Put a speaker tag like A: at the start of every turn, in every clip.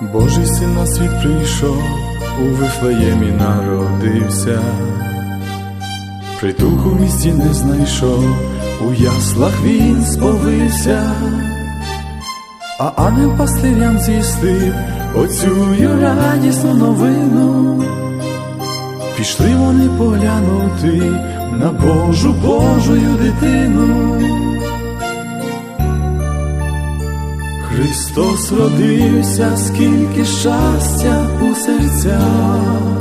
A: Божий син на світ прийшов, у Вифлеємі народився, притулку в місті не знайшов, у яслах він сповився, а ангел пастирям зістив оцю радісну новину. Пішли вони поглянути на Божу Божою дитину. Христос родився, скільки щастя у серцях.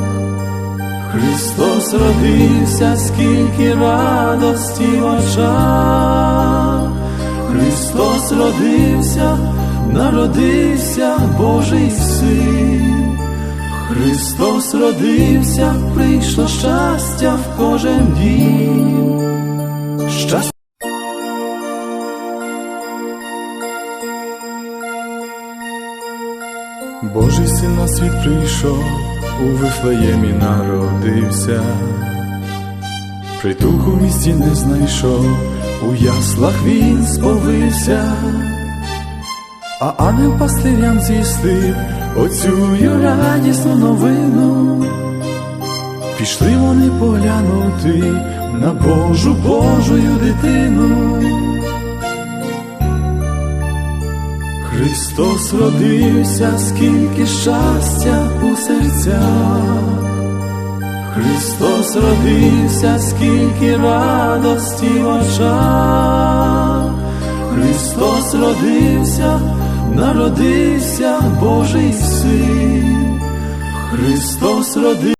A: Христос родився, скільки радості в очах. Христос родився, народився Божий син. Христос родився, прийшло щастя в кожен дім. Божий син на світ прийшов, у Вифлеємі народився, притулку в місті не знайшов, у яслах він сповився, а ангел пастирям зістив оцю радісну новину. Пішли вони поглянути на Божу Божою дитину. Христос родився, скільки щастя у серцях. Христос родився, скільки радості в очах. Христос родився, народився Божий син. Христос родився.